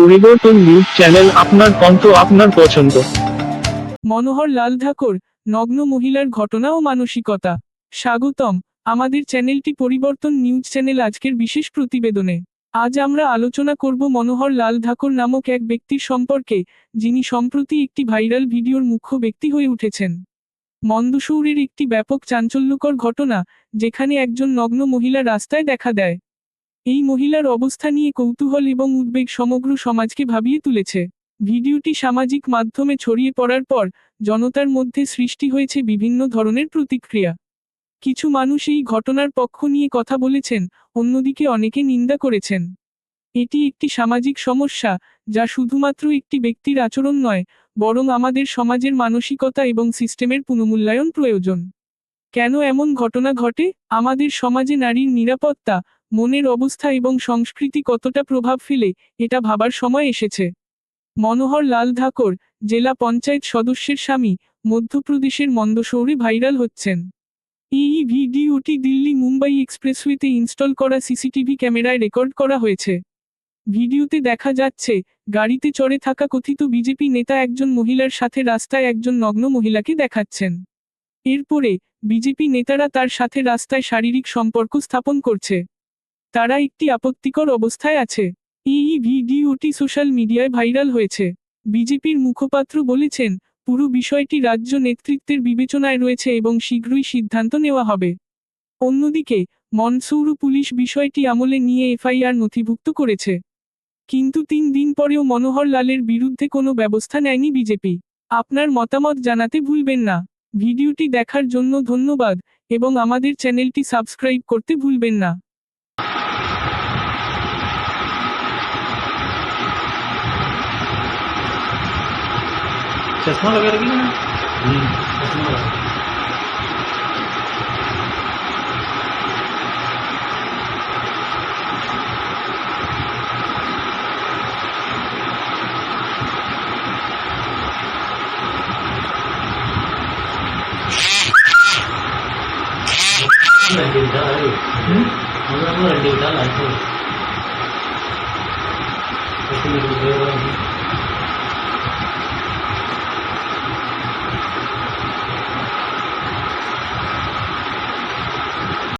পরিবর্তন news channel আপনার কণ্ঠ আপনার পছন্দ। মনোহর লাল ঠাকুর, নগ্ন মহিলার ঘটনা ও মানসিকতা। স্বাগতম, আমাদের চ্যানেলটি পরিবর্তন নিউজ চ্যানেল আজকের বিশেষ প্রতিবেদনে। আজ আমরা আলোচনা করব মনোহর লাল ঠাকুর নামক এক ব্যক্তির সম্পর্কে, যিনি সম্প্রতি একটি ভাইরাল ভিডিওর মুখ্য ব্যক্তি হয়ে উঠেছেন। মন্দসৌরের একটি ব্যাপক চাঞ্চল্যকর ঘটনা, যেখানে একজন নগ্ন মহিলা রাস্তায় দেখা দেয়। এই মহিলার অবস্থা নিয়ে কৌতূহল এবং উদ্বেগ সমগ্র সমাজকে ভাবিয়ে তুলেছে। ভিডিওটি সামাজিক মাধ্যমে ছড়িয়ে পড়ার পর জনতার মধ্যে সৃষ্টি হয়েছে বিভিন্ন ধরনের প্রতিক্রিয়া। কিছু মানুষ এই ঘটনার পক্ষ নিয়ে কথা বলেছেন, অন্যদিকে অনেকে নিন্দা করেছেন। এটি একটি সামাজিক সমস্যা, যা শুধুমাত্র একটি ব্যক্তির আচরণ নয়, বরং আমাদের সমাজের মানসিকতা এবং সিস্টেমের পুনমূল্যায়ন প্রয়োজন। কেন এমন ঘটনা ঘটে? আমাদের সমাজে নারীর নিরাপত্তা মনের অবস্থা এবং সংস্কৃতি কতটা প্রভাব ফেলে, এটা ভাবার সময় এসেছে। মনোহর লাল ঠাকুর, জেলা পঞ্চায়েত সদস্যের স্বামী, মধ্যপ্রদেশের মন্দসৌরে ভাইরাল হচ্ছেন। এই ভিডিওটি দিল্লি মুম্বাই এক্সপ্রেসওয়েতে ইনস্টল করা সিসিটিভি ক্যামেরায় রেকর্ড করা হয়েছে। ভিডিওতে দেখা যাচ্ছে, গাড়িতে চড়ে থাকা কথিত বিজেপি নেতা একজন মহিলার সাথে রাস্তায় একজন নগ্ন মহিলাকে দেখাচ্ছেন। এরপরে, বিজেপি নেতারা তার সাথে রাস্তায় শারীরিক সম্পর্ক স্থাপন করছে। তারা একটি আপত্তিকর অবস্থায় আছে। এই ভিডিওটি সোশ্যাল মিডিয়ায় ভাইরাল হয়েছে। বিজেপির মুখপাত্র বলেছেন, পুরো বিষয়টি রাজ্য নেতৃত্বের বিবেচনায় রয়েছে এবং শীঘ্রই সিদ্ধান্ত নেওয়া হবে। অন্যদিকে, মনসৌরু পুলিশ বিষয়টি আমলে নিয়ে এফআইআর নথিভুক্ত করেছে। কিন্তু তিন দিন পরেও মনোহর লালের বিরুদ্ধে কোনো ব্যবস্থা নেয়নি বিজেপি। আপনার মতামত জানাতে ভুলবেন না। ভিডিওটি দেখার জন্য ধন্যবাদ এবং আমাদের চ্যানেলটি সাবস্ক্রাইব করতে ভুলবেন না। चश्मा लगा रखी है ना चश्मा लगा रंडी उठा अरे हम लोग रंडी